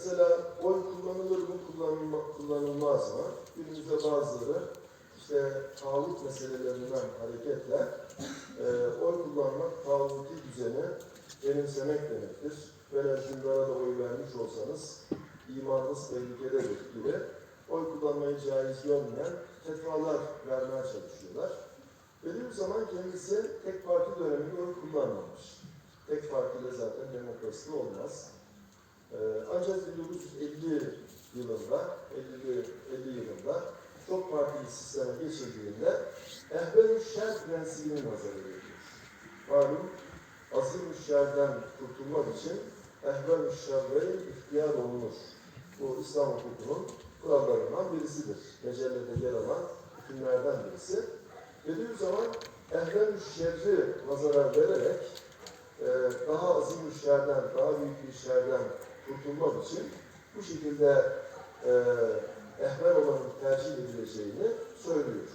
Mesela oy kullanılır mı, kullanılma, kullanılmaz mı? Günümüzde bazıları işte sağlık meselelerinden hareketle e, oy kullanmak tağuti düzeni benimsemek demektir. Velev zindana da oy vermiş olsanız imanınız tehlikededir gibi oy kullanmayı caiz görmeyen fetvalar vermeye çalışıyorlar. Bediüzzaman kendisi tek parti döneminde oy kullanmamış. Tek partide zaten demokrasi olmaz. Ancak 1950 yılında, 50, 50 yılında çok partili sisteme geçildiğinde ehvel şer prensibini nazara veriyor. Malum azim şerden kurtulmak için ehvel şerre ihtiyar olunur. Bu İslam hukukunun kurallarından birisidir. Mecellede yer alan hükümlerden birisi. Bediüzzaman ehvel şerri nazara vererek e, daha azim şerden, daha büyük bir şerden kurtulmak için bu şekilde e, ehvel olanın tercih edileceğini söylüyor.